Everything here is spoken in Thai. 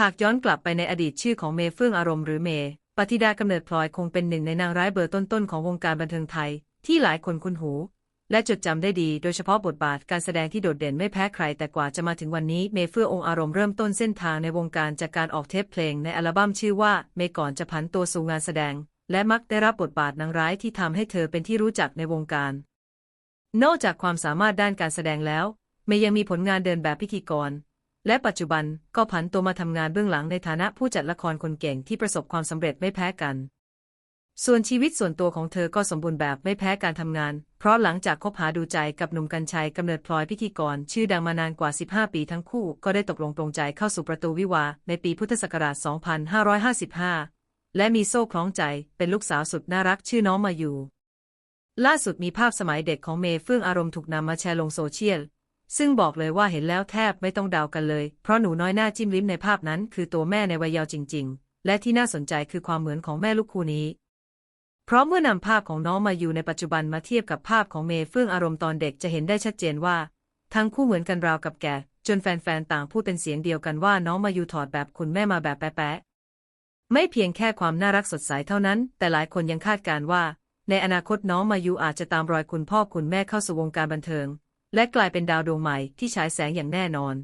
หากย้อนกลับไปในอดีตชื่อของเมเฟื่องอารมณ์หรือเม ปฏิดากำเนิดพลอยคงเป็นหนึ่งในนางร้ายเบอร์ต้นๆของวงการบันเทิงไทย ที่หลายคนคุ้นหู และจดจำได้ดี โดยเฉพาะบทบาทการแสดงที่โดดเด่นไม่แพ้ใคร แต่กว่าจะมาถึงวันนี้เมเฟื่ององค์อารมณ์เริ่มต้นเส้นทางในวงการจากการออกเทปเพลงในอัลบั้มชื่อว่าเมก่อนจะผันตัวสู่งานแสดง และมักได้รับบทบาทนางร้ายที่ทำให้เธอเป็นที่รู้จักในวงการ นอกจากความสามารถด้านการแสดงแล้ว เมยังมีผลงานเดินแบบพิธีกร และปัจจุบันก็ผันตัวมาทำงานเบื้องหลังในฐานะผู้จัดละครคนเก่งที่ประสบความสำเร็จไม่แพ้กัน ส่วนชีวิตส่วนตัวของเธอก็สมบูรณ์แบบไม่แพ้การทำงาน เพราะหลังจากคบหาดูใจกับหนุ่มกัญชัยกำเนิดพลอยพิธีกร ชื่อดังมานานกว่า 15 ปีทั้งคู่ก็ได้ตกลงปรงใจเข้าสู่ประตูวิวาในปีพุทธศักราช 2555 และมีโซ่คล้องใจเป็นลูกสาวสุดน่ารักชื่อน้องมาอยู่ล่าสุดมีภาพสมัยเด็กของเมย์เฟื่องอารมณ์ถูกนำมาแชร์ลงโซเชียล ซึ่งบอกเลยว่าเห็นแล้วแทบไม่ต้องเดากันเลย เพราะหนูน้อยหน้าจิ้มลิ้มในภาพนั้น คือตัวแม่ในวัยเยาว์จริง ๆ และที่น่าสนใจคือความเหมือนของแม่ลูกคู่นี้ เพราะเมื่อนำภาพของน้องมาอยู่ในปัจจุบันมาเทียบกับภาพของเมย์เฟื่องอารมณ์ตอนเด็กจะเห็นได้ชัดเจนว่า ทั้งคู่เหมือนกันราวกับแก่จนแฟนๆต่างพูดเป็นเสียงเดียวกันว่าน้องมายูถอดแบบคุณแม่มาแบบแป๊ะๆไม่เพียงแค่ความน่ารักสดใสเท่านั้น แต่หลายคนยังคาดการณ์ว่า ในอนาคตน้องมายูอาจจะตามรอยคุณพ่อคุณแม่เข้าสู่วงการบันเทิง และกลายเป็นดาวดวงใหม่ที่ฉายแสงอย่างแน่นอน